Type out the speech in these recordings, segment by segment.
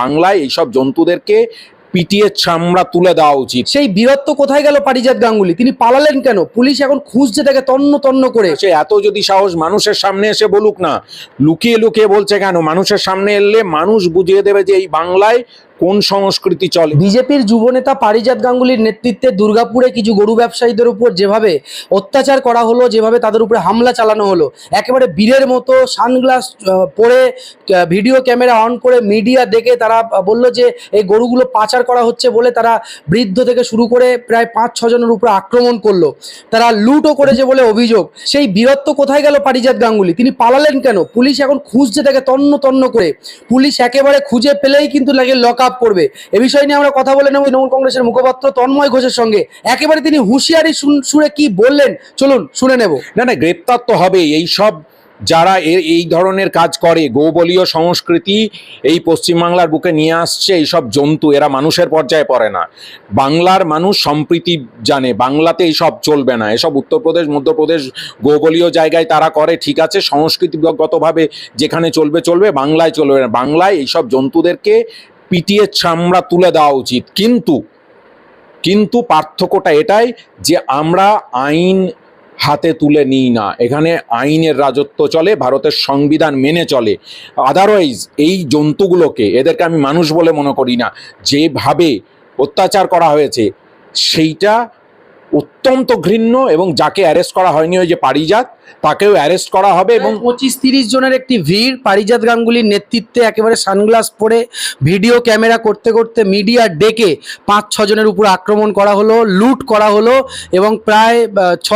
বাংলায় এইসব জন্তুদেরকে পিটিয়ে চামড়া তুলে দেওয়া উচিত। সেই বীরত্ব কোথায় গেল পারিজাত গাঙ্গুলি? তিনি পালালেন কেন? পুলিশ এখন খুঁজছে তাকে তন্ন তন্ন করে। সে এত যদি সাহস মানুষের সামনে এসে বলুক না লুকিয়ে লুকিয়ে বলছে কেন? মানুষের সামনে এলে মানুষ বুঝিয়ে দেবে যে এই বাংলায় কোন সংস্কৃতি চলে? বিজেপির যুবনেতা পারিজাত গাঙ্গুলির নেতৃত্বে দুর্গাপুরে কিছু গরু ব্যবসায়ীদের উপর যেভাবে অত্যাচার করা হলো, যেভাবে তাদের উপরে হামলা চালানো হলো, একেবারে বীরের মতো সানগ্লাস পরে ভিডিও ক্যামেরা অন করে মিডিয়া দেখে তারা বলল যে এই গরুগুলো পাচার করা হচ্ছে বলে তারা বৃদ্ধ থেকে শুরু করে প্রায় পাঁচ ছজনের উপর আক্রমণ করল। তারা লুটও করেছে বলে অভিযোগ। সেই বীরত্ব কোথায় গেল পারিজাত গাঙ্গুলি? তিনি পালালেন কেন? পুলিশ এখন খুঁজছে তাকে তন্ন তন্ন করে। পুলিশ একেবারে খুঁজে পেলেই কিন্তু লাগে লক আপ করবে। এ বিষয় নিয়ে আমরা কথা বলে নেব তৃণমূল কংগ্রেসের মুখপাত্র তন্ময় ঘোষের সঙ্গে। একেবারে তিনি হুঁশিয়ারি সুরে কি বললেন, চলুন শুনে নেব। না না, গ্রেপ্তার তো হবে এই সব যারা এই ধরনের কাজ করে, গোবলীয় সংস্কৃতি এই পশ্চিমবাংলার বুকে নিয়ে আসছে এইসব জন্তু, এরা মানুষের পর্যায়ে পড়ে না। বাংলার মানুষ সম্প্রীতি জানে, বাংলাতে এইসব চলবে না। এসব উত্তরপ্রদেশ, মধ্যপ্রদেশ গোবলীয় জায়গায় তারা করে, ঠিক আছে, সংস্কৃতিগতভাবে যেখানে চলবে চলবে, বাংলায় চলবে না। বাংলায় এইসব জন্তুদেরকে পিটিয়ে চামড়া তুলে দেওয়া উচিত। কিন্তু কিন্তু পার্থক্যটা এটাই যে আমরা আইন হাতে তুলে নিই না। এখানে আইনের রাজত্ব চলে, ভারতের সংবিধান মেনে চলে। আদারওয়াইজ এই জন্তুগুলোকে, এদেরকে আমি মানুষ বলে মনে করি না, যেভাবে অত্যাচার করা হয়েছে, সেইটা অত্যন্ত ঘৃণ্য এবং যাকে অ্যারেস্ট করা হয়নি ওই যে পারিজাত তাকেও অ্যারেস্ট করা হবে এবং পঁচিশ তিরিশ জনের একটি ভিড়। পারিজাত গাঙ্গুলির নেতৃত্বে একেবারে সানগ্লাস পরে ভিডিও ক্যামেরা করতে করতে মিডিয়া ডেকে পাঁচ ছজনের উপর আক্রমণ করা হলো লুট করা হলো এবং প্রায় ছ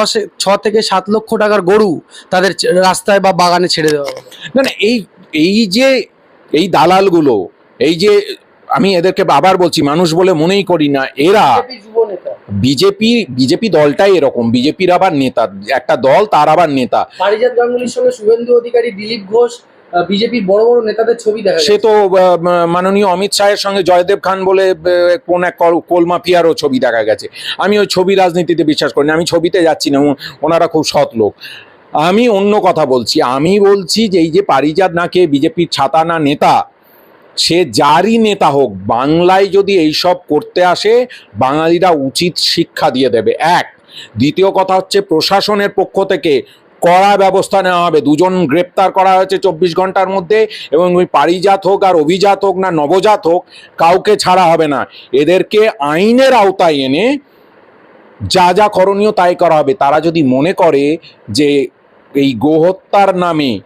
ছ থেকে সাত লক্ষ টাকার গরু তাদের রাস্তায় বা বাগানে ছেড়ে দেওয়া হলো। না না এই এই যে এই দালালগুলো এই যে আমি এদেরকে আবার বলছি মানুষ বলে মনেই করি না এরা বিজেপি বিজেপি দলটাই এরকম বিজেপির আবার নেতা একটা দল তার আবার নেতা। পারিজাত গাঙ্গুলির সঙ্গে শুভেন্দু অধিকারী দিলীপ ঘোষ বিজেপির বড় বড় নেতাদের ছবি দেখা সে তো মাননীয় অমিত শাহের সঙ্গে জয়দেব খান বলে কোন এক কল- কোল মাফিয়ারও ছবি দেখা গেছে। আমি ওই ছবি রাজনীতিতে বিশ্বাস করি না আমি ছবিতে যাচ্ছি না ওনারা খুব সৎ লোক। আমি অন্য কথা বলছি আমি বলছি যে এই যে পারিজাত নাকে বিজেপির ছাতা না নেতা সে যারই নেতা হোক, বাংলায় যদি এইসব করতে আসে, বাঙালিরা উচিত শিক্ষা দিয়ে দেবে। এক, দ্বিতীয় কথা হচ্ছে প্রশাসনের পক্ষ থেকে কড়া ব্যবস্থা নেওয়া হবে। দুজন গ্রেপ্তার করা হয়েছে চব্বিশ ঘণ্টার মধ্যে, এবং ওই পারিজাত হোক আর অভিজাত হোক না, নবজাত হোক, কাউকে ছাড়া হবে না। এদেরকে আইনের আওতায় এনে যা যা করণীয় তাই করা হবে। তারা যদি মনে করে যে এই গোহত্যার নামে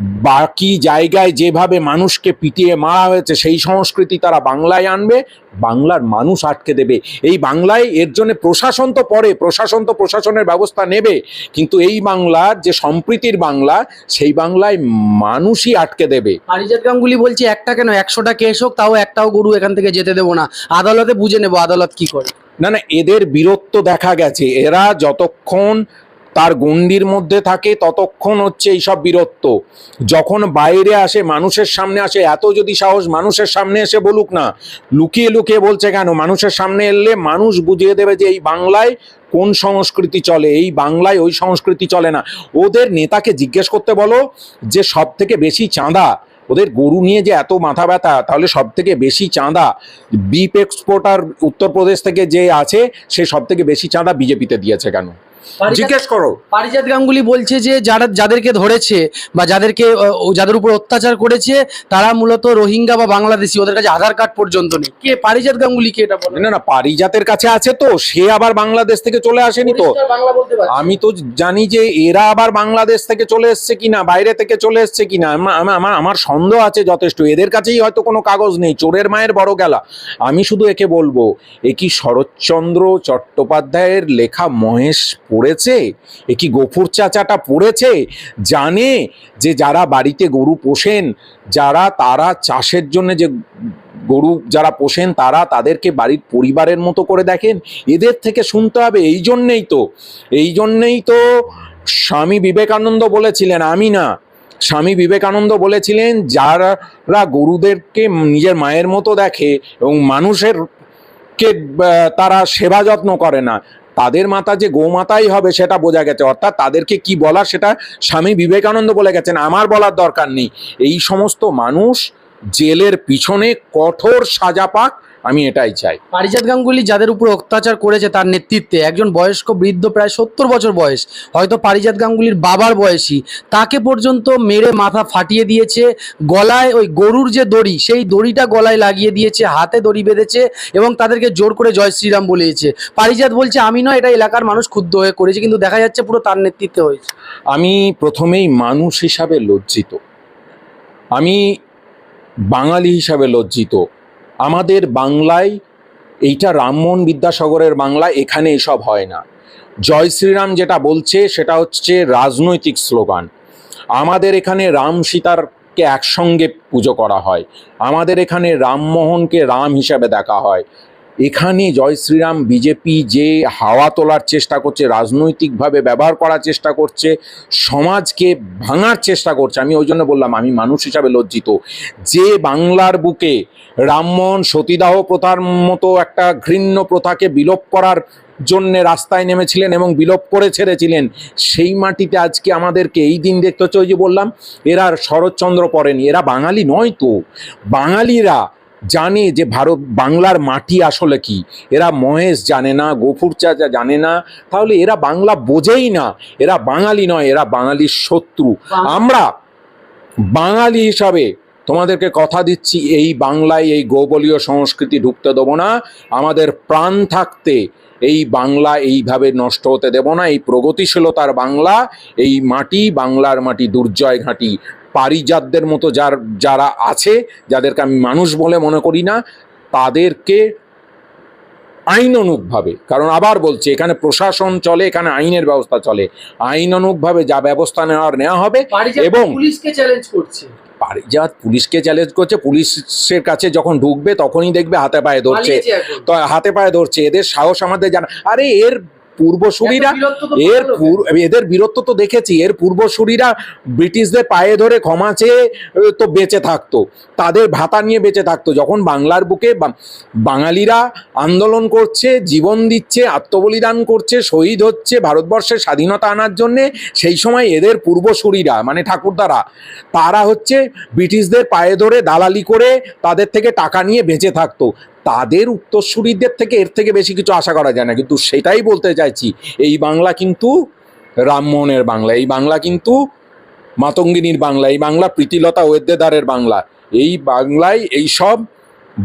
বাকি জায়গায় যেভাবে মানুষকে পিটিয়ে মারা হয়েছে সেই সংস্কৃতি তারা বাংলায় আনবে বাংলার মানুষ আটকে দেবে। এই বাংলায় এর জন্য প্রশাসন তো পরে প্রশাসন তো প্রশাসনের ব্যবস্থা নেবে। কিন্তু এই বাংলার যে সম্প্রীতির বাংলা সেই বাংলায় মানুষই আটকে দেবে। পারিজাত গাঙ্গুলি বলছি একটা কেন? একশোটা কেস হোক তাও একটাও গরু এখান থেকে যেতে দেবো না। আদালতে বুঝে নেব আদালত কি করে? না না এদের বীরত্ব দেখা গেছে। এরা যতক্ষণ তার গণ্ডির মধ্যে থাকে ততক্ষণ হচ্ছে এইসব বীরত্ব। যখন বাইরে আসে, মানুষের সামনে আসে, এত যদি সাহস মানুষের সামনে এসে বলুক না, লুকিয়ে লুকিয়ে বলছে কেন? মানুষের সামনে এলে মানুষ বুঝিয়ে দেবে যে এই বাংলায় কোন সংস্কৃতি চলে, এই বাংলায় ওই সংস্কৃতি চলে না। ওদের নেতাকে জিজ্ঞেস করতে বলো যে সব থেকে বেশি চাঁদা, ওদের গরু নিয়ে যে এত মাথা ব্যথা, তাহলে সব থেকে বেশি চাঁদা বিপ এক্সপোর্টার উত্তরপ্রদেশ থেকে যে আছে, সে সব থেকে বেশি চাঁদা বিজেপিতে দিয়েছে কেন? জিজ্ঞেস করো। পারিজাত গাঙ্গুলি বলছে যে যারা যাদেরকে ধরেছে বা যাদেরকে ও যাদের উপর অত্যাচার করেছে তারা মূলত রোহিঙ্গা বা বাংলাদেশি। ওদের কাছে আধার কার্ড পর্যন্ত নেই। কে? পারিজাত গাঙ্গুলি কে এটা বলে? না না পারিজাতের কাছে আছে তো। সে আবার বাংলাদেশ থেকে চলে আসেনি তো। আমি তো জানি যে এরা আবার বাংলাদেশ থেকে চলে এসছে কিনা বাইরে থেকে চলে এসছে কিনা। আমা- আমা- আমার আমার সন্দেহ আছে যথেষ্ট। এদের কাছেই হয়তো কোনো কাগজ নেই। চোরের মায়ের বড় গেলা। আমি শুধু একে বলব এ কি শরৎচন্দ্র চট্টোপাধ্যায়ের লেখা মহেশ পড়েছে? এ কি গফুর চাচাটা পড়েছে? জানে যে যারা বাড়িতে গরু পোষেন, যারা তারা চাষের জন্য যে গরু যারা পোষেন, তারা তাদেরকে বাড়ির পরিবারের মতো করে দেখেন? এদের থেকে শুনতে হবে, এই জন্যেই তো, এই জন্যেই তো স্বামী বিবেকানন্দ বলেছিলেন, আমি না। স্বামী বিবেকানন্দ বলেছিলেন, যারা গরুদেরকে নিজের মায়ের মতো দেখে এবং মানুষের কে তারা সেবা যত্ন করে না তাদের মাতা যে গোমাতাই হবে সেটা বোঝা গেছে। অর্থাৎ তাদেরকে কি বলার সেটা স্বামী বিবেকানন্দ বলে গেছেন, আমার বলার দরকার নেই। এই সমস্ত মানুষ জেলের পিছনে কঠোর সাজা পাক আমি এটাই চাই। পারিজাত গাঙ্গুলি যাদের উপর অত্যাচার করেছে তার নেতৃত্বে একজন বয়স্ক বৃদ্ধ প্রায় সত্তর বছর বয়স হয়তো পারিজাত গাঙ্গুলির বাবার বয়সী তাকে পর্যন্ত মেরে মাথা ফাটিয়ে দিয়েছে গলায় ওই গরুর যে দড়ি সেই দড়িটা গলায় লাগিয়ে দিয়েছে হাতে দড়ি বেঁধেছে এবং তাদেরকে জোর করে জয় শ্রীরাম বলিয়েছে পারিজাত বলছে আমি নয় এটা এলাকার মানুষ ক্ষুব্ধ হয়ে করেছে কিন্তু দেখা যাচ্ছে পুরো তার নেতৃত্বে হয়েছে। আমি প্রথমেই মানুষ হিসাবে লজ্জিত। আমি বাঙালি হিসাবে লজ্জিত আমাদের বাংলায় এইটা রামমোহন বিদ্যাসাগরের বাংলা, এখানে এসব হয় না। জয় শ্রীরাম যেটা বলছে, সেটা হচ্ছে রাজনৈতিক স্লোগান। আমাদের এখানে রাম সীতারকে একসঙ্গে পুজো করা হয়। আমাদের এখানে রামমোহনকে রাম হিসাবে দেখা হয়। এখানে জয় শ্রীরাম, বিজেপি যে হাওয়া তোলার চেষ্টা করছে, রাজনৈতিকভাবে ব্যবহার করার চেষ্টা করছে, সমাজকে ভাঙার চেষ্টা করছে, আমি ওই জন্য বললাম, আমি মানুষ হিসাবে লজ্জিত। যে বাংলার বুকে রামমোহন সতীদাহ প্রথার মতো একটা ঘৃণ্য প্রথাকে বিলোপ করার জন্যে রাস্তায় নেমেছিলেন এবং বিলোপ করে ছেড়েছিলেন, সেই মাটিতে আজকে আমাদেরকে এই দিন দেখতে হচ্ছে, ওই যে বললাম, এরা শরৎচন্দ্র পড়েনি, এরা বাঙালি নয় তো। বাঙালিরা জানে যে ভারত বাংলার মাটি আসলে কি? এরা মহেশ জানে না গফুর চাচা জানে না তাহলে এরা বাংলা বোঝেই না। এরা বাঙালি নয় এরা বাঙালির শত্রু। আমরা বাঙালি হিসাবে তোমাদেরকে কথা দিচ্ছি এই বাংলায় এই গোবলীয় সংস্কৃতি ঢুকতে দেবো না। আমাদের প্রাণ থাকতে এই বাংলা এইভাবে নষ্ট হতে দেব না। এই প্রগতিশীলতার বাংলা এই মাটি বাংলার মাটি দুর্জয় ঘাঁটি পারিজাতদের মতো যার যারা আছে যাদেরকে আমি মানুষ বলে মনে করি না তাদেরকে আইন আইনানুগভাবে কারণ আবার বলছি এখানে প্রশাসন চলে এখানে আইনের ব্যবস্থা চলে। আইনানুগভাবে যা ব্যবস্থা নেওয়ার নেওয়া হবে এবং- পুলিশকে চ্যালেঞ্জ করছে। পারিজাত পুলিশকে চ্যালেঞ্জ করছে পুলিশের কাছে যখন ঢুকবে তখনই দেখবে হাতে পায়ে ধরছে। তো হাতে পায়ে ধরছে এদের সাহস আমাদের জানা আরে এর পূর্বসূরীরা এর এদের বীরত্ব তো দেখেছি এর পূর্বসূরীরা ব্রিটিশদের পায়ে ধরে ক্ষমা চেয়ে তো বেঁচে থাকতো তাদের ভাতা নিয়ে বেঁচে থাকতো। যখন বাংলার বুকে বাঙালিরা আন্দোলন করছে জীবন দিচ্ছে আত্মবলিদান করছে শহীদ হচ্ছে ভারতবর্ষের স্বাধীনতা আনার জন্যে সেই সময় এদের পূর্বসূরীরা মানে ঠাকুরদারা তারা হচ্ছে ব্রিটিশদের পায়ে ধরে দালালি করে তাদের থেকে টাকা নিয়ে বেঁচে থাকতো। তাদের উত্তরসূরিদের থেকে এর থেকে বেশি কিছু আশা করা যায় না। কিন্তু সেটাই বলতে চাইছি, এই বাংলা কিন্তু রামমোহনের বাংলা, এই বাংলা কিন্তু মাতঙ্গিনীর বাংলা, এই বাংলা প্রীতিলতা ওয়েদ্দেদারের বাংলা। এই বাংলায় এই সব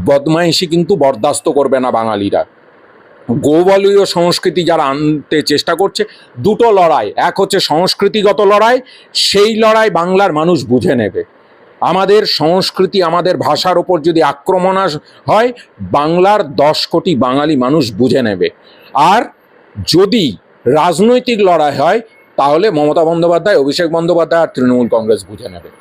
বদমাইশি কিন্তু বরদাস্ত করবে না বাঙালিরা। গোবলীয় সংস্কৃতি যারা আনতে চেষ্টা করছে, দুটো লড়াই, এক হচ্ছে সংস্কৃতিগত লড়াই, সেই লড়াই বাংলার মানুষ বুঝে নেবে। আমাদের সংস্কৃতি, আমাদের ভাষার ওপর যদি আক্রমণ হয়, বাংলার দশ কোটি বাঙালি মানুষ বুঝে নেবে। আর যদি রাজনৈতিক লড়াই হয়, তাহলে মমতা বন্দ্যোপাধ্যায়, অভিষেক বন্দ্যোপাধ্যায় আর তৃণমূল কংগ্রেস বুঝে নেবে।